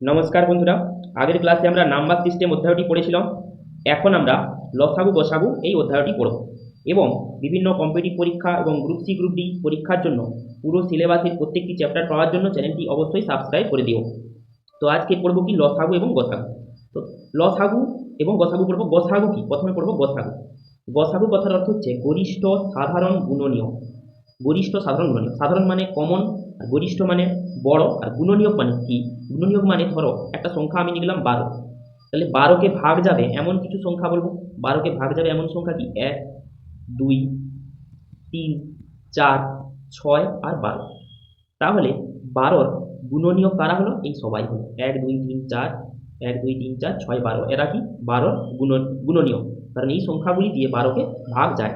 নমস্কার বন্ধুরা, আগের ক্লাসে আমরা নাম্বার সিস্টেম অধ্যায়টি পড়েছিলাম, এখন আমরা লসাগু গসাগু এই অধ্যায়টি পড়ব এবং বিভিন্ন কম্পিটিভ পরীক্ষা এবং গ্রুপ সি গ্রুপ ডি পরীক্ষার জন্য পুরো সিলেবাসের প্রত্যেকটি চ্যাপ্টার পাওয়ার জন্য চ্যানেলটি অবশ্যই সাবস্ক্রাইব করে দিও। তো আজকে পড়ব কি লসাগু এবং গসাগু তো লসাগু এবং গসাগু পড়ব গসাগু কি? প্রথমে পড়ব গসাগু গসাগু কথার অর্থ হচ্ছে গরিষ্ঠ সাধারণ গুণনীয়। গরিষ্ঠ সাধারণ গুণনীয়। সাধারণ মানে কমন আর গরিষ্ঠ মানে বড় আর গুণনীয়ক মানে কি? গুণনীয়ক মানে ধরো, একটা সংখ্যা আমি নিলাম বারো। তাহলে বারোকে ভাগ যাবে এমন কিছু সংখ্যা বলব? বারোকে ভাগ যাবে এমন সংখ্যা কি? এক, দুই, তিন, চার, ছয় আর বারো। তাহলে বারোর গুণনীয়ক কারা হলো? এই সবাই হলো। এক, দুই, তিন, চার, এক, দুই, তিন, চার, ছয়, বারো। এরা কি? বারোর গুণ, গুণনীয়ক। কারণ এই সংখ্যাগুলি দিয়ে বারোকে ভাগ যায়।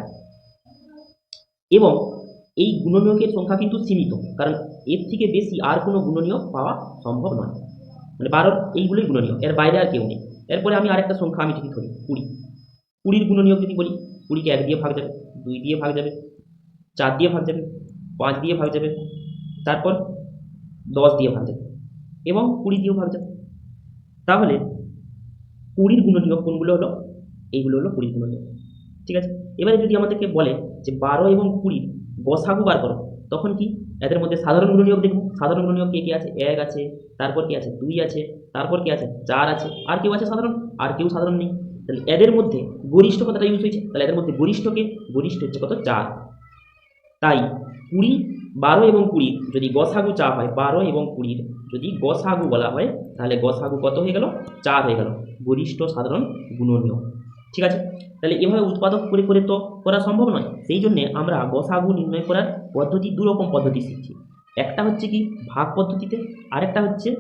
এবং এই গুণনীয়কের সংখ্যা কিন্তু সীমিত। কারণ এর থেকে বেশি আর কোনো গুণনীয়ক পাওয়া সম্ভব নয়। মানে বারোর এইগুলোই গুণনীয় এর বাইরে আর কেউ নেই। এরপরে আমি আরেকটা সংখ্যা আমি যদি ধরি, কুড়ি। কুড়ির গুণনীয়ক যদি বলি, কুড়িকে এক দিয়ে ভাগ যাবে, দুই দিয়ে ভাগ যাবে, চার দিয়ে ভাগ যাবে, পাঁচ দিয়ে ভাগ যাবে, তারপর দশ দিয়ে ভাগ যাবে এবং কুড়ি দিয়েও ভাগ যাবে। তাহলে কুড়ির গুণনীয়ক কোনগুলো হলো? এইগুলো হলো কুড়ির গুণনীয়ক। ঠিক আছে? এবারে যদি আমাদেরকে বলে যে বারো এবং কুড়ির গসাগু বার করো। তখন কি? এদের মধ্যে সাধারণ গুণনীয়ক দেখব। সাধারণ গুণনীয়ক কে কে আছে? এক আছে, তারপর কি আছে? দুই আছে, তারপর কি আছে? চার আছে। আর কেউ আছে সাধারণ? আর কেউ সাধারণ নেই। তাহলে এদের মধ্যে গরিষ্ঠ কথাটা ইউজ হয়েছে। তাহলে এদের মধ্যে গরিষ্ঠকে, গরিষ্ঠ হচ্ছে কত? চার। তাই কুড়ি, বারো এবং কুড়ির যদি গসাগু চা হয়, বারো এবং কুড়ির যদি গসাগু বলা হয়, তাহলে গসাগু কত হয়ে গেল? চার হয়ে গেল। গরিষ্ঠ সাধারণ গুণনীয় ঠিক আছে? তাহলে এভাবে উৎপাদক করে করে তো করা সম্ভব নয়। সেই জন্যে আমরা গসাগু নির্ণয় করার পদ্ধতি দু রকম পদ্ধতি শিখছি। একটা হচ্ছে কি ভাগ পদ্ধতিতে, আরেকটা হচ্ছে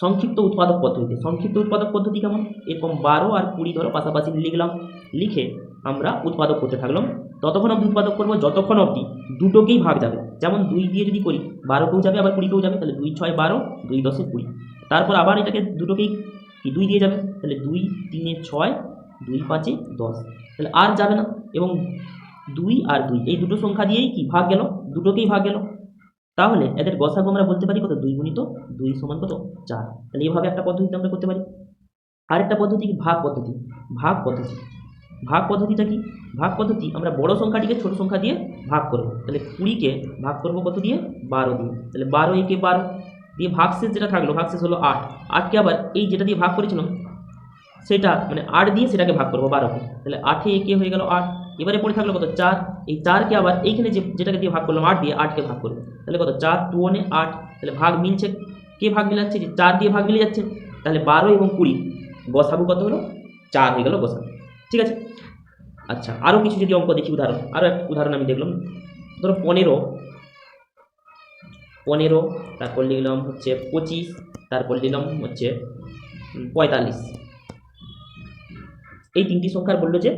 সংক্ষিপ্ত উৎপাদক পদ্ধতিতে। সংক্ষিপ্ত উৎপাদক পদ্ধতি কেমন? এরকম বারো আর কুড়ি ধরো পাশাপাশি লিখলাম, লিখে আমরা উৎপাদক করতে থাকলাম। ততক্ষণ অবধি উৎপাদক করব, যতক্ষণ অবধি দুটোকেই ভাগ যাবে। যেমন দুই দিয়ে যদি করি বারোকেও যাবে, আবার কুড়িকেও যাবে, তাহলে দুই ছয় বারো, দুই দশে কুড়ি। তারপর আবার এটাকে দুটোকেই কি দুই দিয়ে যাবে? তাহলে দুই তিনে ছয়, দুই পাঁচে দশ। তাহলে আর যাবে না এবং দুই আর দুই, এই দুটো সংখ্যা দিয়েই কি ভাগ গেল? দুটোকেই ভাগ গেল। তাহলে এদের গসাগু আমরা বলতে পারি কত? দুই গুণিত দুই সমান কত? চার। তাহলে এইভাবে একটা পদ্ধতিতে আমরা করতে পারি। আরেকটা পদ্ধতি কি? ভাগ পদ্ধতি। ভাগ পদ্ধতি। ভাগ পদ্ধতিটা কি? ভাগ পদ্ধতি আমরা বড় সংখ্যাটিকে ছোট সংখ্যা দিয়ে ভাগ করব। তাহলে কুড়িকে ভাগ করব কত দিয়ে? বারো দিয়ে। তাহলে বারো একে বারো। দিয়ে ভাগশেষ যেটা থাকল, ভাগশেষ হলো আট। আটকে আবার এই যেটা দিয়ে ভাগ করেছিলাম সেটা মানে আট দিয়ে সেটাকে ভাগ করব বারোকে তাহলে আটে একে হয়ে গেল আট। এবারে পড়ে থাকল কত? চার। এই চারকে আবার এইখানে যে যেটাকে দিয়ে ভাগ করলাম আট দিয়ে আটকে ভাগ করব। তাহলে কত? চার ওনে আট। তাহলে ভাগ মিলছে কে ভাগ মিলাচ্ছে? যে চার দিয়ে ভাগ মিলে যাচ্ছে। তাহলে বারো এবং কুড়ি। গসাগু কত হলো? চার হয়ে গেল গসাগু ঠিক আছে? আচ্ছা আরও কিছু যদি অঙ্ক দেখি, উদাহরণ। আরও এক উদাহরণ আমি দেখলাম। ধরো পনেরো। পনেরো, তারপর লিখলাম হচ্ছে পঁচিশ, তারপর লিখলাম হচ্ছে পঁয়তাল্লিশ। এই তিনটি সংখ্যার বলল যে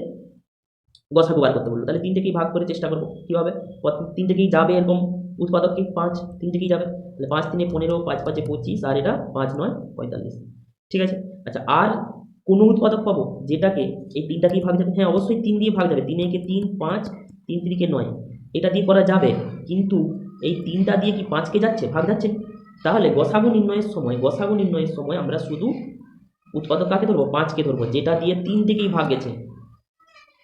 গসাগু বার করতে বলল। তাহলে তিনটেকেই ভাগ করে চেষ্টা করব কীভাবে? তিনটেকেই যাবে এরকম উৎপাদক কি? পাঁচ। তিনটেকেই যাবে। তাহলে পাঁচ তিনে পনেরো, পাঁচ পাঁচে পঁচিশ, আর এটা পাঁচ নয়, পঁয়তাল্লিশ। ঠিক আছে? আচ্ছা আর কোনো উৎপাদক পাবো যেটাকে এই তিনটাকেই ভাগ যাবে? হ্যাঁ অবশ্যই তিন দিয়ে ভাগ যাবে। তিন একে তিন, পাঁচ, তিন তিরিকে নয়। এটা দিয়ে করা যাবে। কিন্তু এই তিনটা দিয়ে কি পাঁচকে যাচ্ছে? ভাগ যাচ্ছে? তাহলে গসাগু নির্ণয়ের সময়, গসাগু নির্ণয়ের সময় আমরা শুধু উৎপাদক কাকে ধরবো? পাঁচকে ধরবো। যেটা দিয়ে তিন থেকেই ভাগ গেছে।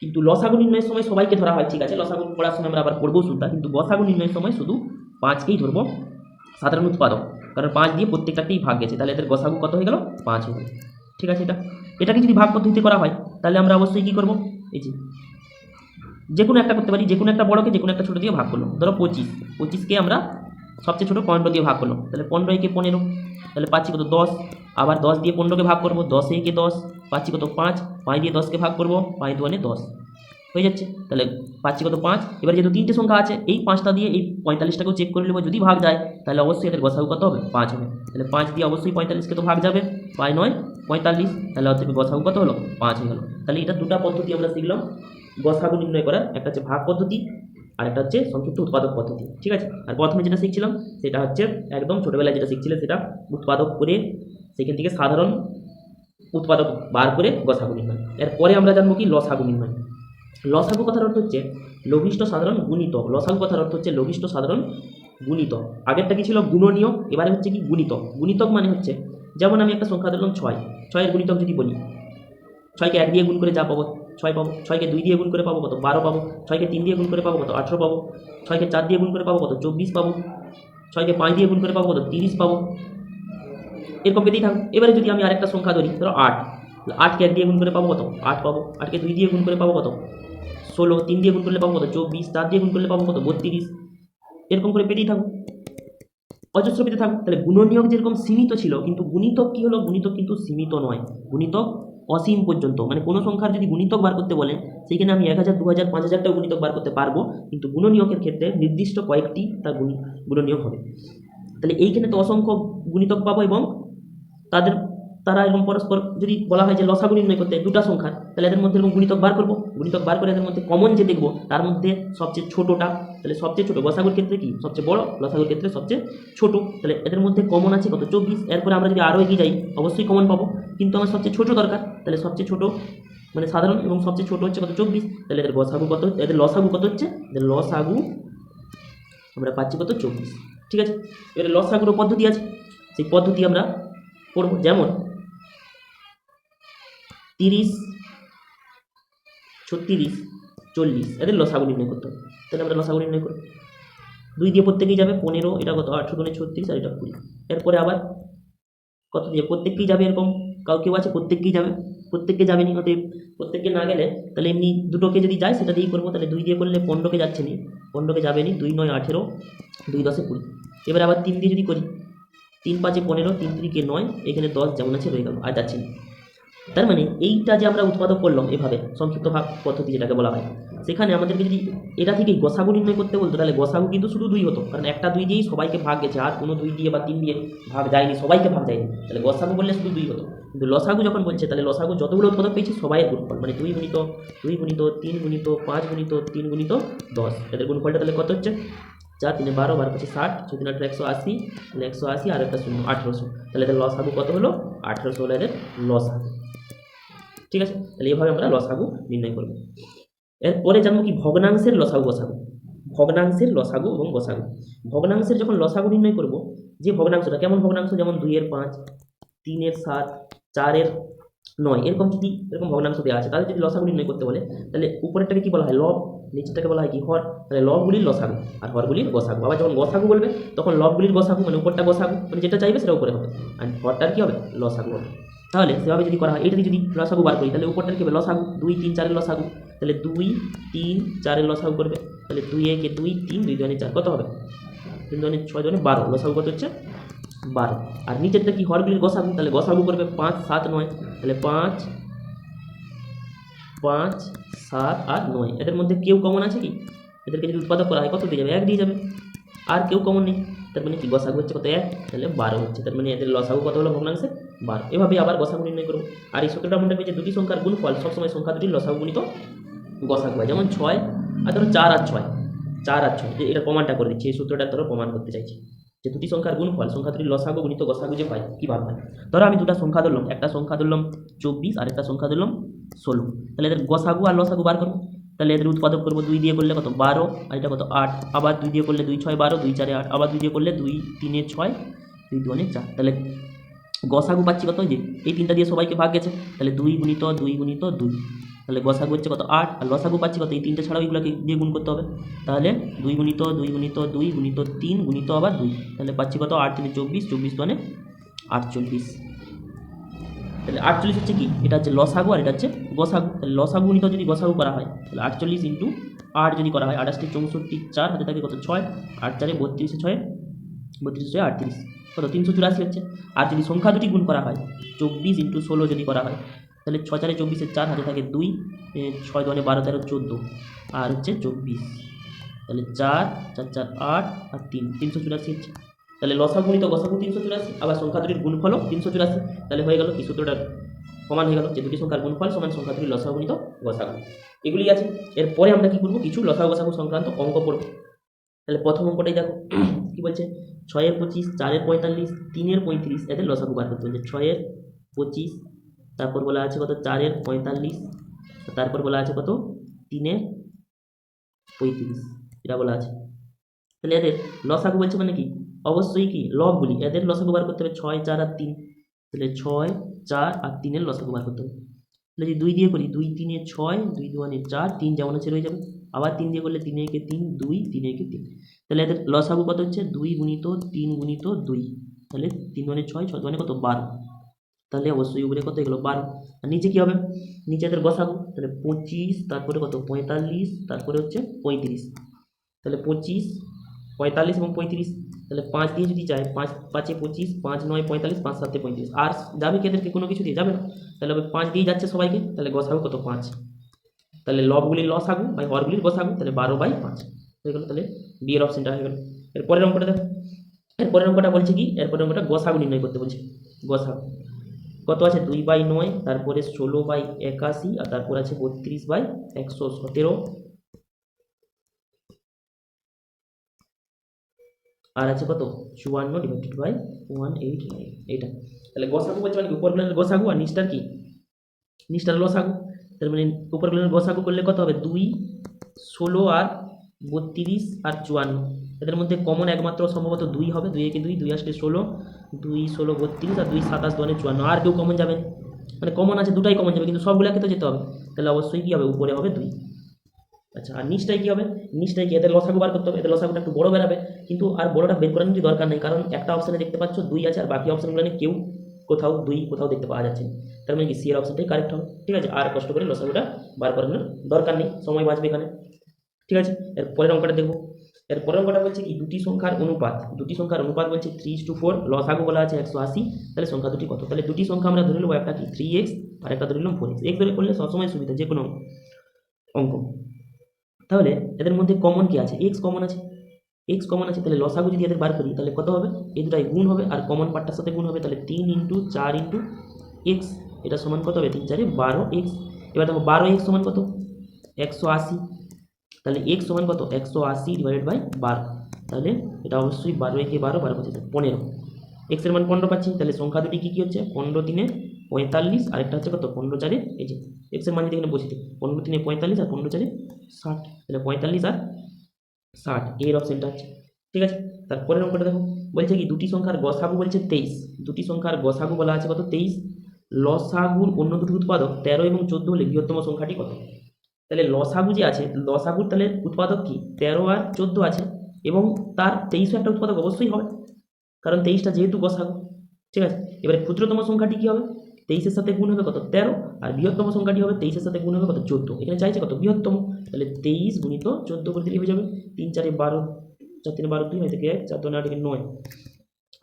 কিন্তু লসাগু নির্ণয়ের সময় সবাইকে ধরা হয়, ঠিক আছে? লসাগু পড়ার সময় আমরা আবার পড়ব শুনতা কিন্তু গসাগু নির্ণয়ের সময় শুধু পাঁচকেই ধরবো সাধারণ উৎপাদক। কারণ পাঁচ দিয়ে প্রত্যেকটাতেই ভাগ গেছে। তাহলে এদের গসাগু কত হয়ে গেল? পাঁচ হয়ে ঠিক আছে এটা? এটাকে যদি ভাগ পদ্ধতিতে করা হয়, তাহলে আমরা অবশ্যই কী করব? এই যে যে কোনো একটা করতে পারি যে কোনো একটা বড়কে যে কোনো একটা ছোটো দিয়ে ভাগ করল ধরো পঁচিশ। পঁচিশকে আমরা সবচেয়ে ছোটো পনেরো দিয়ে ভাগ করল তাহলে পনেরো একে পনেরো, তাহলে পাচ্ছি কত দশ? আবার দশ দিয়ে পনেরোকে ভাগ করব, দশ একে দশ পাচ্ছি কত পাঁচ পাঁচ দিয়ে দশকে ভাগ করব, পাঁচ দুয়ানে দশ। হয়ে যাচ্ছে। তাহলে পাচ্ছি কত পাঁচ? এবার যেহেতু তিনটে সংখ্যা আছে, এই পাঁচটা দিয়ে এই পঁয়তাল্লিশটাকেও চেক করে নেব, যদি ভাগ যায়, তাহলে অবশ্যই এদের গসাগু কত হবে? পাঁচ হবে। তাহলে পাঁচ দিয়ে অবশ্যই পঁয়তাল্লিশকে তো ভাগ যাবে, পাঁচ নয় পঁয়তাল্লিশ, তাহলে হচ্ছে গসাগু কত হলো? পাঁচ হয়ে গেলো। তাহলে এটা দুটো পদ্ধতি আমরা শিখলাম। গসাগু নির্ণয় করার, একটা হচ্ছে ভাগ পদ্ধতি, আর একটা হচ্ছে সংক্ষিপ্ত উৎপাদক পদ্ধতি, ঠিক আছে? আর প্রথমে যেটা শিখছিলাম, সেটা হচ্ছে একদম ছোটোবেলায় যেটা শিখছিলে, সেটা উৎপাদক করে, সেখান থেকে সাধারণ উৎপাদক বার করে গসাগু নির্ণয়। এরপরে আমরা জানব কি লসাগু নির্ণয়। লসাগু কথার অর্থ হচ্ছে লঘিষ্ঠ সাধারণ গুণিত লসাগু কথার অর্থ হচ্ছে লঘিষ্ঠ সাধারণ গুণিতক। আগেরটা কি ছিল গুণনীয়? এবারে হচ্ছে কি গুণিতক। গুণিতক মানে হচ্ছে যেমন আমি একটা সংখ্যা ধরলাম ছয়, ছয়ের গুণিতক যদি বলি, ছয়কে এক দিয়ে গুণ করে যা পাবো, ছয় পাবো, ছয়কে দুই দিয়ে গুণ করে পাবো কত? বারো পাবো, ছয়কে তিন দিয়ে গুণ করে পাবো কত? আঠেরো পাবো, ছয়কে চার দিয়ে গুণ করে পাবো কত? চব্বিশ পাবো, ছয়কে পাঁচ দিয়ে গুণ করে পাবো কত? তিরিশ পাবো। এরকম পেতেই থাকব এবারে যদি আমি আরেকটা সংখ্যা ধরি, ধরো আট আটকে এক দিয়ে গুণ করে পাবো কত? আট পাবো। আটকে দুই দিয়ে গুণ করে পাবো কত? ষোলো, তিন দিয়ে গুণ করলে পাবো কত? চব্বিশ, চার দিয়ে গুণ করলে পাবো কত? বত্রিশ। এরকম করে পেতেই থাকব অজস্র পেতে থাকুক, তাহলে গুণনীয়ক যেরকম সীমিত ছিল, কিন্তু গুণিতক কী হলো? গুণিতক কিন্তু সীমিত নয়। গুণিতক অসীম পর্যন্ত। মানে কোনো সংখ্যার যদি গুণিতক বার করতে বলেন, সেইখানে আমি এক হাজার দু হাজার পাঁচ হাজারটাও গুণিতক বার করতে পারব, কিন্তু গুণনীয়কের ক্ষেত্রে নির্দিষ্ট কয়েকটি তার গুণ, গুণনীয়ক হবে। তাহলে এইখানে তো অসংখ্য গুণিতক পাবো এবং তাদের তারা এরকম পরস্পর যদি বলা হয় যে লসাগু নির্ণয় করতে দুটো সংখ্যা, তাহলে এদের মধ্যে এরকম গুণিতক বার করব। গুণিতক বার করে এদের মধ্যে কমন যে দেখব, তার মধ্যে সবচেয়ে ছোটোটা, তাহলে সবচেয়ে ছোটো গসাগুর ক্ষেত্রে কি? সবচেয়ে বড়, লসাগুর ক্ষেত্রে সবচেয়ে ছোট। তাহলে এদের মধ্যে কমন আছে কত? চব্বিশ। এরপরে আমরা যদি আরও এগিয়ে যাই, অবশ্যই কমন পাবো। কিন্তু আমার সবচেয়ে ছোট দরকার, তাহলে সবচেয়ে ছোট মানে সাধারণ এবং সবচেয়ে ছোট হচ্ছে কত? চব্বিশ। তাহলে এদের গসাগু কত এদের লসাগু কত হচ্ছে? এদের লসাগু আমরা পাচ্ছি কত? চব্বিশ। ঠিক আছে? এবারে লসাগুরও পদ্ধতি আছে। সেই পদ্ধতি আমরা করব। যেমন তিরিশ, ছত্রিশ, চল্লিশ। এদের লসাগু নির্ণয় করতে হবে। তাহলে আমরা লসাগু নির্ণয় করব দুই দিয়ে প্রত্যেকেই যাবে পনেরো, এটা কত? আঠেরো দুনে ছত্রিশ আর এটা কুড়ি। এরপরে আবার কত দিয়ে? প্রত্যেককেই যাবে এরকম? কাউ কেউ আছে, প্রত্যেককেই যাবে। প্রত্যেককে যাবে নি অতএব প্রত্যেককে না গেলে তাহলে এমনি দুটোকে যদি যায়, সেটা দিয়েই করব। তাহলে দুই দিয়ে করলে পনেরোকে যাচ্ছে নি। পনেরোকে যাবে নি দুই নয়, আঠেরো, দুই দশে কুড়ি। এবার আবার তিন দিয়ে যদি করি, তিন পাঁচে পনেরো, তিন তিরিকে নয়, এখানে দশ যেমন আছে রয়ে গেল, আর যাচ্ছে না। তার মানে এইটা যে আমরা উৎপাদক করলাম এভাবে, সংক্ষিপ্ত ভাগ পদ্ধতি যেটাকে বলা হয়। সেখানে আমাদেরকে যদি এটা থেকে গসাগু নির্ণয় করতে বলতো, তাহলে গসাগু কিন্তু শুধু দুই হতো, কারণ একটা দুই দিয়েই সবাইকে ভাগ গেছে, আর কোনো দুই দিয়ে বা তিন দিয়ে ভাগ যায়নি, সবাইকে ভাগ যায়নি। তাহলে গসাগু বললে শুধু দুই হতো। কিন্তু লসাগু যখন বলছে, তাহলে লসাগু যতগুলো উৎপাদক পেয়েছে, সবাইয়ের গুণফল মানে দুই গুণিত দুই গুণিত, তিন গুণিত, পাঁচ গুণিত, তিন গুণিত, দশ। এদের গুণফলটা তাহলে কত হচ্ছে? চার তিনে বারো বারো পঁচিশ ষাট, ছয় তিন আঠেরো, একশো আশি, তাহলে একশো আশি আর একটা শূন্য, আঠেরোশো। তাহলে এদের লসাগু কত হলো? আঠেরোশো হলো এদের লসাগু। ঠিক আছে? তাহলে এভাবে আমরা লসাগু নির্ণয় করব। এরপরে জানব কি ভগ্নাংশের লসাগু গসাগু ভগ্নাংশের লসাগু এবং গসাগু ভগ্নাংশের যখন লসাগু নির্ণয় করব, যে ভগ্নাংশটা, কেমন ভগ্নাংশ? যেমন দুইয়ের পাঁচ, তিনের সাত, চারের নয়, এরকম যদি এরকম ভগ্নাংশ দেওয়া আছে তাদের যদি লসাগু নির্ণয় করতে বলে, তাহলে উপরেরটাকে কি বলা হয়? লব, নিচেরটাকে বলা হয় কি? হর, তাহলে লবগুলির লসাগু আর হরগুলির গসাগু আবার যখন গসাগু বলবে, তখন লবগুলির গসাগু মানে উপরটা গসাগু মানে যেটা চাইবে সেটা উপরে হবে। আর হরটার কি হবে? লসাগু হবে। তাহলে সেভাবে যদি করা হয় এটা যদি লসাগু বার করি, তাহলে উপরটার কি হবে? লসাগু, দুই, তিন, চারের লসাগু। তাহলে দুই, তিন, চারের লসাগু করবে। তাহলে দুই, একে দুই, তিন, দুই দুয়ানে চার, কত হবে? তিন দুয়ানে ছয় দুয়ানে বারো। লসাগু কত হচ্ছে? বারো। আর নিচেরটা কি? হরগুলির গসাগু। তাহলে গসাগু করবে পাঁচ, সাত, নয়। তাহলে পাঁচ পাঁচ, সাত আর নয়। এদের মধ্যে কেউ কমন আছে কি? এদেরকে যদি উৎপাদক করা হয়, কত দিয়ে যাবে? এক দিয়ে যাবে। আর কেউ কমন নেই। তার মানে কি? গসাগু হচ্ছে কত? এক, তাহলে বারো হচ্ছে। তার মানে এদের লসাগু কত হলো ভগ্নাংশে? বারো। এভাবে আবার গসাগু নির্ণয় করব। আর এই সূত্রটা মনে যে দুটি সংখ্যার গুণফল। সবসময় সংখ্যা দুটির লসাগু গুণিত গসাগু হয়। যেমন ছয় আর ধরো চার আর ছয়। চার আর ছয়। যে এটা প্রমাণটা করে দিচ্ছি। এই সূত্রটা ধরো প্রমাণ করতে চাইছি। যে দুটি সংখ্যার গুণফল, সংখ্যা দুটির লসাগু গুণিত গসাগু যে পাই কীভাবে হয়? ধরো আমি দুটা সংখ্যা ধরলাম। একটা সংখ্যা ধরলাম চব্বিশ আর একটা সংখ্যা ধরলাম ষোলো। তাহলে এদের গসাগু আর লসাগু বার করব। তাহলে এদের উৎপাদক করব দুই দিয়ে করলে কত? বারো। আর এটা কত? আট। আবার দুই দিয়ে করলে দুই ছয় বারো, দুই চারে আট। আবার দুই দিয়ে করলে দুই তিনে ছয়, দুই দুয়ানে চার। তাহলে গসাগু পাচ্ছি কত? যে এই তিনটা দিয়ে সবাইকে ভাগ গেছে। তাহলে দুই গুণিত দুই গুণিত দুই। তাহলে গসাগু হচ্ছে কত? আট। আর লসাগু পাচ্ছি কত? এই তিনটে ছাড়াও এগুলোকে দিয়ে গুণ করতে হবে। তাহলে দুই গুণিত দুই গুণিত দুই গুণিত তিন গুণিত আবার দুই। তাহলে পাচ্ছি কত? আট তিনে চব্বিশ চব্বিশ মানে আটচল্লিশ। তাহলে আটচল্লিশ হচ্ছে কি? এটা হচ্ছে লসাগু আর এটা হচ্ছে গসাগু। তাহলে লসাগু গুণিত যদি গসাগু করা হয়, তাহলে আটচল্লিশ ইন্টু আট যদি করা হয়, আঠাশটি চৌষট্টি চার হাতে থাকে কত? ছয়। আট চারে বত্রিশে ছয় বত্রিশে ছয়, আটত্রিশ। কত তিনশো চুরাশি হচ্ছে। আর যদি সংখ্যা দুটি গুণ করা হয়, চব্বিশ ইন্টু ষোলো যদি করা হয়, তাহলে ছ চারে চব্বিশের চার হাতে থাকে দুই ছয় দোকানে বারো তেরো চোদ্দ, আর হচ্ছে চব্বিশ। তাহলে চার চার চার, আট, আর তিন, তিনশো চুরাশি হচ্ছে। তাহলে লসাগু গুণিত গসাগু তিনশো চুরাশি, আবার সংখ্যা দুটির গুণফলও তিনশো চুরাশি। তাহলে হয়ে গেল কি? সূত্রটা প্রমাণ হয়ে গেল যে দুটি সংখ্যার গুণফল সমান সংখ্যা দুটি লসাগু গুণিত গসাগু। এগুলি আছে। এরপরে আমরা কি করব? কিছু লসাগু গসাগু সংক্রান্ত অঙ্ক পড়ব। তাহলে প্রথম অঙ্কটাই দেখো। কি বলছে? ছয়ের পঁচিশ, চারের পঁয়তাল্লিশ, তিনের পঁয়ত্রিশ এদের লসাগু বার করতে বলছে। ছয়ের পঁচিশ, তারপর বলা আছে কত? চারের পঁয়তাল্লিশ, তারপর বলা আছে কত? তিনের পঁয়ত্রিশ, এটা বলা আছে। তাহলে এদের লসাগু বলছে মানে কি? অবশ্যই কি? লবগুলি। এদের লসাগু বার করতে হবে ছয়, চার আর তিন। তাহলে ছয়, চার আর তিনের লসাগু বার করতে হবে। তাহলে যদি দুই দিয়ে করি, দুই তিনে ছয়, দুই দুয়ানে চার, তিন যেমন আছে রয়ে যাবে। আবার তিন দিয়ে করলে তিন একে তিন, দুই, তিন একে তিন। তাহলে এদের লসাগু কত হচ্ছে? দুই গুণিত তিন গুণিত দুই। তাহলে তিন দুয়ানে ছয় ছয় দুয়ানে কত? বারো। তাহলে অবশ্যই উপরে কত এগুলো বারো। আর নিচে কী হবে? নিচে এদের বসাবো। তাহলে পঁচিশ, তারপরে কত? পঁয়তাল্লিশ, তারপরে হচ্ছে পঁয়ত্রিশ। তাহলে পঁচিশ, পঁয়তাল্লিশ এবং পঁয়ত্রিশ। তাহলে পাঁচ দিয়ে যদি যায়, পাঁচ, পাঁচে পঁচিশ, পাঁচ নয়, পঁয়তাল্লিশ, পাঁচ সাতে পঁয়ত্রিশ। আর যাবে কি এদেরকে? কোনো কিছু দিয়ে যাবে তাহলে হবে পাঁচ দিয়ে যাচ্ছে সবাইকে। তাহলে গসাগু কত? পাঁচ। তাহলে লবগুলির লসাগু বাই হরগুলির গসাগু তাহলে বারো বাই পাঁচ। হয়ে গেলো তাহলে বিয়ের অপশনটা হয়ে গেল। এরপরের অঙ্কটা দেখো। এরপরের অঙ্কটা বলছে কি? এরপরের অঙ্কটা গসাগু নির্ণয় করতে বলছে। গসাগু কত আছে? দুই বাই নয়, তারপরে ষোলো বাই একাশি, আর তারপর আছে বত্রিশ বাই একশো সতেরো। আর আছে কত? চুয়ান্ন divided by one eight nine এইটা। তাহলে গসাগু বলছে মানে উপরগুলোর গসাগু আর নিচটার কি? নিচটার লসাগু তার মানে উপরগুলোর গসাগু করলে কত হবে? দুই, ষোলো আর বত্রিশ আর চুয়ান্ন। এদের মধ্যে কমন একমাত্র সম্ভবত দুই হবে। দুই একে দুই দুই আসলে ষোলো। দুই, ষোলো, বত্রিশ আর দুই, সাতাশ দুয়ানে চুয়ান্ন। আর কেউ কমন যাবে? মানে কমন আছে, দুটাই কমন যাবে, কিন্তু সবগুলোকে তো যেতে হবে। তাহলে অবশ্যই কী হবে? উপরে হবে দুই। আচ্ছা আর নিচটাই কী হবে? নিচটাই কি? এদের লসাগু বার করতে হবে। এদের লসাগুটা একটু বড় বেরাবে। কিন্তু আর বড়টা বের করার দরকার নেই, কারণ একটা অপশানে দেখতে পাচ্ছ দুই আছে, আর বাকি অপশানগুলো কেউ কোথাও দুই, কোথাও দেখতে পাওয়া যাচ্ছে তার মানে কি? সি এর অপশানটাই কারেক্ট হবে। ঠিক আছে? আর কষ্ট করে লসাগুটা বার করানোর দরকার নেই। সময় বাঁচবে এখানে। ঠিক আছে? এর পরের অঙ্কটা দেখব। এর পরের অঙ্কটা বলছে কি? দুটি সংখ্যার অনুপাত। দুটি সংখ্যার অনুপাত বলছে থ্রি টু ফোর লসাগু বলা আছে একশো আশি। তাহলে সংখ্যা দুটি কত? তাহলে দুটি সংখ্যা আমরা ধরে নেব একটা কি? থ্রি এক্স আর একটা ধরে নিলাম ফোর এক্স এক্স ধরে করলে সবসময় সুবিধা যে কোনো অঙ্ক। তাহলে এদের মধ্যে কমন কি আছে? এক্স কমন আছে। এক্স কমন আছে, তাহলে লসাগু যদি এদের বার করি, তাহলে কত হবে? এই দুটাই গুণ হবে, আর কমন পার্টটার সাথে গুণ হবে, তাহলে তিন ইন্টু চার ইন্টু এক্স এটা সমান কত হবে? তিন চারে বারো এক্স এবার দেখো, বারো এক্স সমান কত? একশো আশি। তাহলে এক্স সমান কত? একশো আশি ডিভাইডেড বাই বারো। তাহলে এটা অবশ্যই বারো একে বারো বারো পঁচিশ, পনেরো। এক্সের মান পনেরো পাচ্ছি, তাহলে সংখ্যা দুটি কী কী হচ্ছে? পনেরো তিনে পঁয়তাল্লিশ, আরেকটা হচ্ছে কত? পনেরো চারে, এই যে এক্সের মান যদি এখানে বসে দিই, পনেরো তিনে পঁয়তাল্লিশ আর পনেরো চারে ষাট। তাহলে পঁয়তাল্লিশ আর ষাট এর অপশনটা আছে। ঠিক আছে? তারপরের অঙ্কটা দেখো। বলছে কি, দুটি সংখ্যার গসাগু বলছে তেইশ। দুটি সংখ্যার গসাগু বলা আছে কত? তেইশ। লসাগুর অন্য দুটি উৎপাদক তেরো এবং চোদ্দ হলে বৃহত্তম সংখ্যাটি কত? তাহলে লসাগু যে আছে, লসাগুর তাহলে উৎপাদক কি? তেরো আর চোদ্দ আছে এবং তার তেইশও একটা উৎপাদক অবশ্যই হবে। কারণ তেইশটা যেহেতু গসাগু। ঠিক আছে? এবারে ক্ষুদ্রতম সংখ্যাটি কী হবে? তেইশের সাথে গুণ হবে কত? তেরো। আর বৃহত্তম সংখ্যাটি হবে তেইশের সাথে গুণ হবে কত? চোদ্দ। এখানে চাইছে কত? বৃহত্তম। তাহলে তেইশ গুণিত চোদ্দ করে দিলে হয়ে যাবে। তিন চারে বারো। চার তিন বারো দুই নয় থেকে এক, চার দু আট নয়।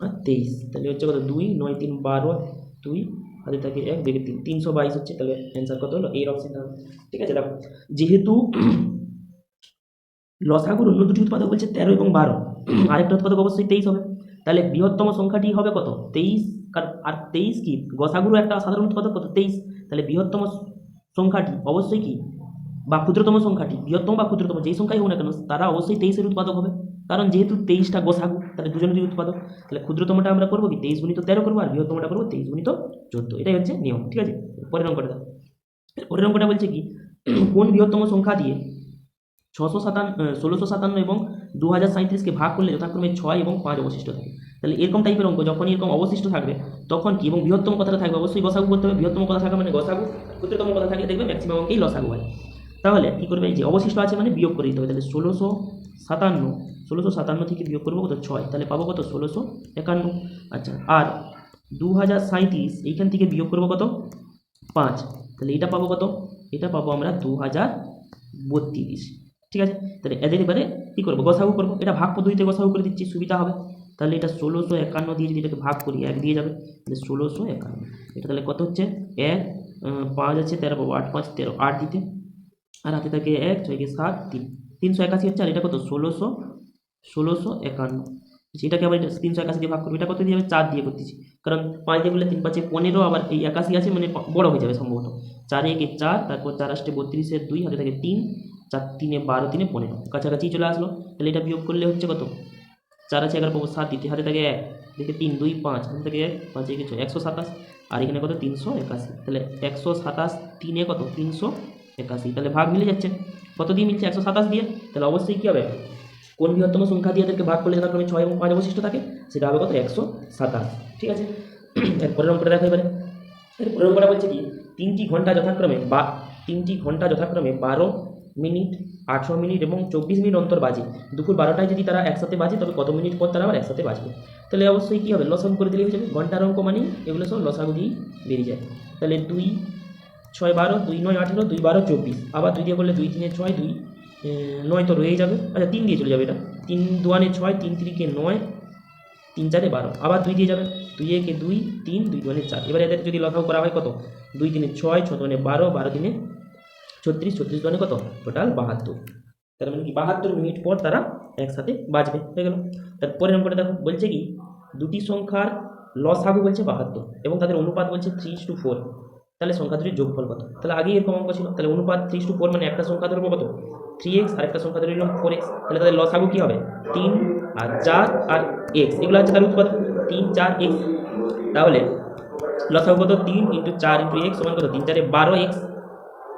আর তেইশ। তাহলে হচ্ছে কত? দুই, নয়, তিন, বারো, দুই হাতে থাকে এক দেখে তিন। তিনশো বাইশ হচ্ছে। তাহলে অ্যান্সার কত হলো? এই অপশনটা হবে। ঠিক আছে, দেখো। যেহেতু লসাগুর অন্য দুটি উৎপাদক বলছে তেরো এবং বারো, আরেকটা উৎপাদক অবশ্যই তেইশ হবে। তাহলে বৃহত্তম সংখ্যাটি হবে কত? তেইশ কার- আর তেইশ কি? গসাগুরও একটা সাধারণ উৎপাদক, কত? তেইশ। তাহলে বৃহত্তম সংখ্যাটি অবশ্যই কি? বা ক্ষুদ্রতম সংখ্যাটি, বৃহত্তম বা ক্ষুদ্রতম, যেই সংখ্যাই হোক না কেন, তারা অবশ্যই তেইশের উৎপাদক হবে। কারণ যেহেতু তেইশটা গোসাগু, তাহলে দুজনেরই উৎপাদক। তাহলে ক্ষুদ্রতমটা আমরা করব কি? তেইশ গুণিত তেরো করব, আর বৃহত্তমটা করব তেইশ গুণিত চোদ্দ। এটাই হচ্ছে নিয়ম, ঠিক আছে? পরের অঙ্কটা। পরের অঙ্কটা বলছে কি? কোন বৃহত্তম সংখ্যা দিয়ে ছশো সাতান্ন ষোলোশো সাতান্ন এবং দু হাজার সাঁত্রিশকে ভাগ করলে যথাক্রমে ছয় এবং পাঁচ অবশিষ্ট থাকে। তাহলে এরকম টাইপের অঙ্ক যখন এরকম অবশিষ্ট থাকবে, তখন কি? এবং বৃহত্তম কথাটা থাকবে, অবশ্যই গসাগু করতে হবে। বৃহত্তম কথা থাকা মানে গসাগু ক্ষুদ্রতম কথা থাকলে দেখবে ম্যাক্সিমাম অঙ্কেই লসাগু হয়। তাহলে কী করবে? যে অবশিষ্ট আছে মানে বিয়োগ করে দিতে হবে। তাহলে ষোলোশো সাতান্ন ষোলোশো সাতান্ন থেকে বিয়োগ করব কত? ছয়। তাহলে পাবো কত? ষোলোশো একান্ন। আচ্ছা আর দু হাজার সাঁত্রিশ এইখান থেকে বিয়োগ করব কত? পাঁচ। তাহলে এটা পাবো কত? এটা পাবো আমরা দু হাজার বত্রিশ ঠিক আছে? তাহলে এদের এবারে কী করব? গসাগু করব। এটা ভাগ পদ্ধতিতে গসাগু করে দিচ্ছি, সুবিধা হবে। তাহলে এটা ষোলোশো একান্ন দিয়ে যদি এটাকে ভাগ করি, এক দিয়ে যাবে, তাহলে ষোলোশো একান্ন। এটা তাহলে কত হচ্ছে? এক পাঁচ আছে তেরো পাবো আট, পাঁচ, তেরো, আট দিতে। আর হাতে থাকে এক ছয়কে সাত, তিন। তিনশো একাশি হচ্ছে, আর এটা কত? ষোলোশো ষোলোশো একান্ন। যেটাকে আবার তিনশো একাশি দিয়ে ভাগ করব, এটা কত দিয়ে যাবে চার দিয়ে করতেছি। কারণ পাঁচ দিয়ে বললে তিন পাঁচে পনেরো, আবার এই একাশি আছে মানে বড় হয়ে যাবে সম্ভবত। চারে একে চার, তারপর চার আসতে বত্রিশে দুই, হাতে থাকে তিন, চার, তিনে বারো, তিনে পনেরো। কাছাকাছি চলে আসলো, তাহলে এটা বিয়োগ করলে হচ্ছে কত? চার আছে, এগারো পাবো, সাত দিতে হাতে থাকে এক, দেখে তিন, দুই, পাঁচ, হাতে থাকে এক, পাঁচ, একে ছয়, একশো সাতাশ, আর এখানে কত? তিনশো একাশি। তাহলে একশো সাতাশ তিনে কত? তিনশো একাশি। তাহলে ভাগ মিলে যাচ্ছে। কত দিয়ে মিলছে? একশো সাতাশ দিয়ে। তাহলে অবশ্যই কী হবে? কোন বৃহত্তম সংখ্যা দিয়ে তাদেরকে ভাগ করলে যথাক্রমে ছয় এবং পাঁচ অবশিষ্ট থাকে, সেটা হবে কত? একশো সাতাশ। ঠিক আছে? এরপরের অঙ্কটা দেখো এবারে। এরপরের অঙ্কটা বলছে কি? তিনটি ঘণ্টা যথাক্রমে বা তিনটি ঘণ্টা যথাক্রমে বারো মিনিট, আঠেরো মিনিট এবং চব্বিশ মিনিট অন্তর বাজে। দুপুর বারোটায় যদি তারা একসাথে বাজে, তবে কত মিনিট পর তারা আবার একসাথে বাজবে? তাহলে অবশ্যই কী হবে? লসাগু করে দিলেই হয়ে যাবে। ঘণ্টার অঙ্ক মানেই এগুলো সব লসাগু দিয়েই বেরিয়ে যায়। তাহলে দুই, ছয় বারো, দুই নয় আঠেরো, দুই বারো চব্বিশ। আবার দুই দিয়ে করলে দুই তিনে ছয়, দুই নয় তো রয়েই যাবে। আচ্ছা তিন দিয়ে চলে যাবে এটা। তিন দুয়ানে ছয়, তিন তিরিকে নয়, তিন চারে বারো। আবার দুই দিয়ে যাবে। দুই একে দুই, তিন, দুই দুয়ানে চার। এবার এদের যদি লসাগু করা হয় কত? দুই তিনে ছয়, ছ দুয়ানে বারো বারো দিনে ছত্রিশ ছত্রিশ দুয়ানে কত? টোটাল বাহাত্তর। তার মানে কি? বাহাত্তর মিনিট পর তারা একসাথে বাঁচবে হয়ে গেল। তারপরে নম্বরটা দেখো। বলছে কি? দুটি সংখ্যার লসাগু বলছে বাহাত্তর এবং তাদের অনুপাত বলছে থ্রি টু ফোর তাহলে সংখ্যা দুটির যোগফল কত? তাহলে আগেই এরকম অঙ্ক ছিল। তাহলে অনুপাত থ্রি টু ফোর মানে একটা সংখ্যা ধরবো কত? থ্রি এক্স আর একটা সংখ্যা ধরে নিলাম ফোর এক্স তাহলে তাদের লসাগু কী হবে? তিন আর চার আর এক্স এগুলো হচ্ছে তার উৎপাদ তিন, চার এক্স তাহলে লসাগু কত? তিন ইন্টু চার ইন্টু এক্স সমান কত? তিন, চারে বারো এক্স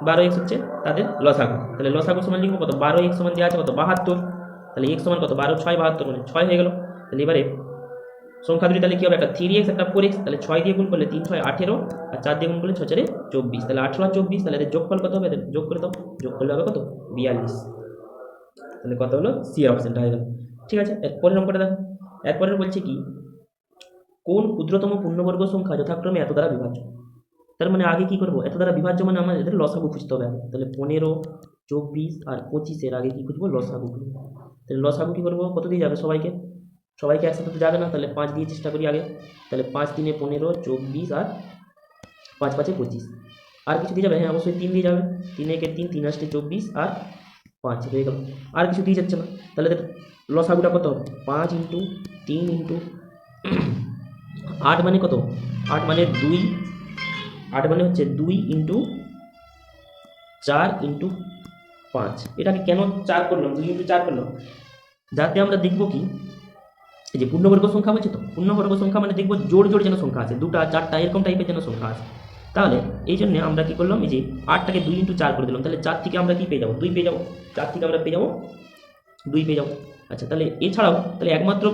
বারো এক্স হচ্ছে তাদের লসাগু। তাহলে লসাগু সমান লিখব কত? বারো এক্স সমান দেওয়া আছে কত? বাহাত্তর। তাহলে এক্স সমান কত? বারো, ছয়, বাহাত্তর মানে ছয় হয়ে গেল। তাহলে এবারে সংখ্যা দুটি তাহলে কী হবে? একটা থ্রি এক্স একটা ফোর এক্স তাহলে ছয় দিয়ে গুণ করলে তিন, ছয়, আঠেরো। আর চার দিয়ে গুণ করলে ছয় চারে চব্বিশ। তাহলে আঠেরো চব্বিশ, তাহলে এদের যোগফল কত হবে? যোগ করে দাও। যোগ করলে হবে কত? বিয়াল্লিশ। তাহলে কত হলো? সি অপশানটা হয়ে গেল। ঠিক আছে? এরপরের নম্বরটা দেখো। এরপরের বলছে কি? কোন ক্ষুদ্রতম পূর্ণবর্গ সংখ্যা যথাক্রমে এত দ্বারা বিভাজ্য? তার মানে আগে কি করব? এত দ্বারা বিভাজ্য মানে আমাদের লসাগু খুঁজতে হবে আগে। তাহলে পনেরো, চব্বিশ আর পঁচিশের আগে কি খুঁজবো? লসাগু খুঁজবো। তাহলে লসাগু কী করব? কত দিয়ে যাবে সবাইকে? সবাইকে একসাথে তো যাবে না, তাহলে পাঁচ দিয়ে চেষ্টা করি আগে। তাহলে পাঁচ তিনে পনেরো, চব্বিশ আর পাঁচ পাঁচে পঁচিশ। আর কিছু দিয়ে যাবে? হ্যাঁ অবশ্যই তিন দিয়ে যাবে। তিন একে তিন তিন আসতে চব্বিশ আর পাঁচ, হয়ে গেল। আর কিছু দিয়ে যাচ্ছে না। তাহলে লসাগুটা কত? হবে পাঁচ ইন্টু তিন ইন্টু আট মানে কত? আট মানে দুই আট মানে হচ্ছে দুই ইন্টু চার ইন্টু পাঁচ। এটাকে কেন চার করলাম? দুই ইন্টু চার করলাম। যাতে আমরা দেখব কি? এই যে পূর্ণবর্গ সংখ্যা বলছে তো? পূর্ণবর্গ সংখ্যা মানে দেখব জোড় জোড় যেন সংখ্যা আছে। দুটা, চারটা এরকম টাইপের যেন সংখ্যা আছে। তাহলে এই জন্য আমরা কি করলাম? এই যে আটটাকে দুই ইন্টু চার করে দিলাম। তাহলে চার থেকে আমরা কি পেয়ে যাব? দুই পেয়ে যাব। চার থেকে আমরা পেয়ে যাব? দুই পেয়ে যাব। আচ্ছা তাহলে এছাড়াও তাহলে একমাত্র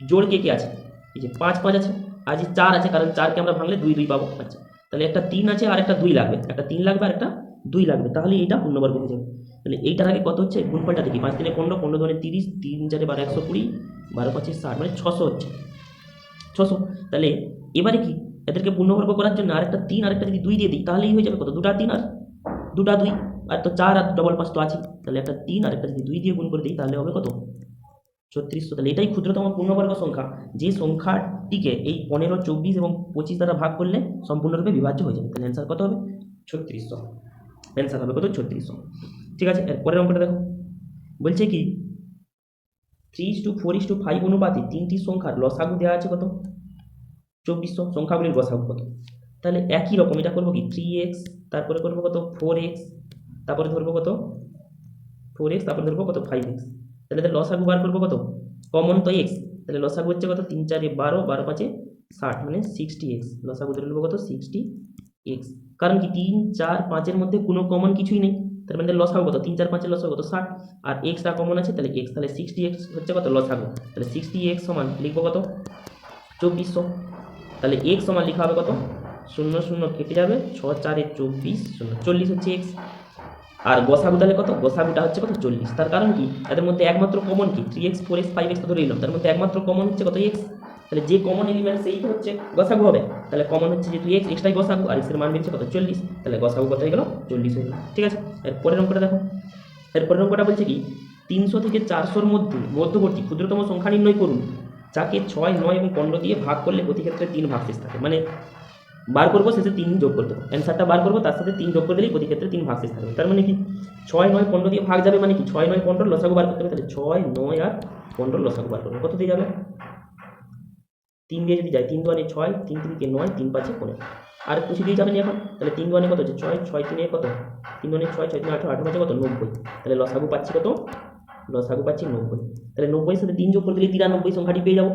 জোড় কে কে আছে? এই যে পাঁচ পাঁচ আছে। যে চার আছে, কারণ চারকে আমরা ভাঙলে দুই দুই পাবো। আচ্ছা তাহলে একটা তিন আছে আর একটা দুই লাগবে। একটা তিন লাগবে আর একটা দুই লাগবে। তাহলে এইটা পূর্ণবর্গ হয়ে যাবে। তাহলে এইটার আগে কত হচ্ছে? গুণফলটা দেখি। পাঁচ তিনে পনেরো পনেরো ধরে তিরিশ, তিন চারে বারো একশো কুড়ি, বারো পাঁচে ষাট মানে ছশো হচ্ছে। ছশো। তাহলে এবারে কি? এদেরকে পূর্ণবর্গ করার জন্য আরেকটা তিন, আরেকটা যদি দুই দিয়ে দিই তাহলেই হয়ে যাবে কত? দুটা তিন আর দুটা দুই। আর তো চার আর ডবল পাঁচ তো আছে তাহলে একটা তিন আর একটা যদি দুই দিয়ে গুণ করে দিই, তাহলে হবে কত? ছত্রিশশো তাহলে এটাই ক্ষুদ্রতম পূর্ণবর্গ সংখ্যা। যে সংখ্যাটিকে এই পনেরো, চব্বিশ এবং পঁচিশ দ্বারা ভাগ করলে সম্পূর্ণরূপে বিভাজ্য হয়ে যাবে। তাহলে অ্যান্সার কত হবে? ছত্রিশশো। অ্যান্সার হবে কত? ছত্রিশশো। ঠিক আছে পরের অঙ্কটা দেখো। বলছে কি three is to four is to five অনুপাতে তিনটি সংখ্যার লসাগু দেওয়া আছে কত? চব্বিশশো, সংখ্যাগুলির লসাগু কত? তাহলে একই রকম, এটা করব কি? থ্রি এক্স তারপরে করব কত? ফোর এক্স তারপরে ধরবো কত? ফোর এক্স তারপরে ধরবো কত? ফাইভ এক্স তাহলে লসাগু বার করব কত? কমন তো এক্স তাহলে লসাগু হচ্ছে কত? তিন চারে বারো বারো পাঁচে ষাট মানে সিক্সটি এক্স লসাগু ধরে নেব কত? সিক্সটি এক্স কারণ কি? তিন, চার, পাঁচের মধ্যে কোনো কমন কিছুই নেই। তার মানে লসাগু কত? তিন, চার পাঁচের লসাগু কত? ষাট। আর এক্সটা কমন আছে, তাহলে এক্স তাহলে সিক্সটি এক্স হচ্ছে কত? লসাগু। তাহলে সিক্সটি এক্স সমান লিখব কত? চব্বিশশো। তাহলে এক্স সমান লেখা হবে কত? শূন্য শূন্য, কেটে যাবে। ছ, চারে চব্বিশ, শূন্য, চল্লিশ হচ্ছে এক্স আর গসাগু তাহলে কত? গসাগুটা হচ্ছে কত? চল্লিশ। তার কারণ কি? তাদের মধ্যে একমাত্র কমন কি? Three X four X five X ধরে নিলাম তার মধ্যে একমাত্র কমন হচ্ছে কত? এক্স তাহলে যে কমন এলিমেন্ট সেই হচ্ছে গসাগু হবে। তাহলে কমন হচ্ছে যেহেতু এক্স এক্সটাই গসাগু আর এক্সের মান বেরিয়েছে কত? চল্লিশ। তাহলে গসাগু কত হয়ে গেল? চল্লিশ হয়ে গেল। ঠিক আছে? এর পরের অঙ্কটা দেখো। এর পরের অঙ্কটা বলছে কি? তিনশো থেকে চারশোর মধ্যে মধ্যবর্তী ক্ষুদ্রতম সংখ্যা নির্ণয় করুন, যাকে ছয়, নয় এবং পনেরো দিয়ে ভাগ করলে প্রতি ক্ষেত্রে তিন ভাগ শেষ থাকে। মানে বার করব, শেষে তিন যোগ করতে হবে অ্যান্সারটা বার করব, তার সাথে তিন যোগ করে দিলেই প্রতি ক্ষেত্রে তিন ভাগ শেষ থাকবে তার মানে কি? ছয়, নয়, পনেরো দিয়ে ভাগ যাবে মানে কি? ছয়, নয়, পনেরো লসাগু বার করতে হবে। তাহলে ছয়, নয় আর পনেরো লসাগু বার করবে কত দিয়ে যাবে? তিন দিয়ে যদি যায়, তিন দুয়ানে ছয়, তিন তিনকে নয়, তিন পাঁচে পনেরো। আর কিছু দিয়ে যাবেন এখন? তাহলে তিন দুয়ানে কত হচ্ছে? ছয় ছয় তিনে কত? তিন দুয়ানে ছয় ছয় তিন আঠারো আঠারো পাঁচে কত? নব্বই। তাহলে লসাগু পাচ্ছি কত? লসাগু পাচ্ছি নব্বই। তাহলে নব্বই সাথে তিন যোগ করে দিলে তিরানব্বই সংখ্যাটি পেয়ে যাব।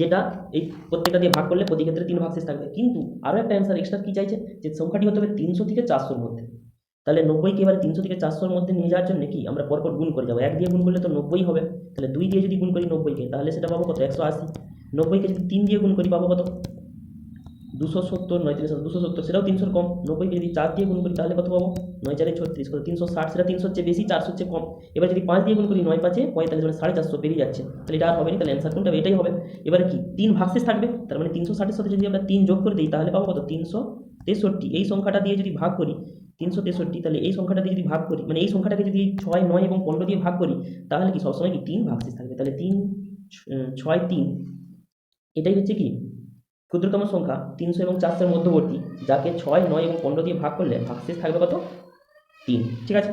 যেটা এই প্রত্যেকটা দিয়ে ভাগ করলে প্রতি ক্ষেত্রে তিন ভাগ শেষ থাকবে। কিন্তু আরও একটা অ্যান্সার এক্সট্রা কী চাইছে? যে সংখ্যাটি হতে হবে তিনশো থেকে চারশোর মধ্যে। তাহলে নব্বইকে এবার তিনশো থেকে চারশোর মধ্যে নিয়ে যাওয়ার জন্য কি আমরা পরপর গুণ করে যাব? এক দিয়ে গুণ করলে তো নব্বই হবে। তাহলে দুই দিয়ে যদি গুণ করি নব্বইকে, তাহলে সেটা পাবো কত? একশো আশি। নব্বইকে যদি তিন দিয়ে গুণ করি পাবো কত? দুশো সত্তর, নয় তিরিশ দুশো সত্তর, সেটাও তিনশোর কম। নব্বইকে যদি চার দিয়ে গুণ করি, তাহলে কত পাবো? নয় চারে ছত্রিশ। কত? তিনশো ষাট, সেটা তিনশোর চেয়ে বেশি, চারশোর চেয়ে কম। এবার যদি পাঁচ দিয়ে গুণ করি নয় পাঁচে, পঁয়তাল্লিশ মানে সাড়ে চারশো পেরিয়ে যাচ্ছে। তাহলে এটা আর হবে না, তাহলে অ্যান্সার কোনটা? এটাই হবে। এবারে কি? তিন ভাগশেষ থাকবে, তার মানে তিনশো ষাটের সাথে যদি আমরা তিন যোগ করে দিই, তাহলে পাবো কত? তিনশো তেষট্টি। এই সংখ্যাটা দিয়ে যদি ভাগ করি তিনশো তেষট্টি, তাহলে এই সংখ্যাটাকে যদি ভাগ করি মানে এই সংখ্যাটাকে যদি ছয়, নয় এবং পনেরো দিয়ে ভাগ করি, তাহলে কি সবসময় কি তিন ভাগশেষ থাকবে? তাহলে তিন ছয়, তিন। এটাই হচ্ছে কি? ক্ষুদ্রতম সংখ্যা, তিনশো এবং চারশোর মধ্যবর্তী, যাকে ছয়, নয় এবং পনেরো দিয়ে ভাগ করলে ভাগশেষ থাকবে কত? তিন। ঠিক আছে?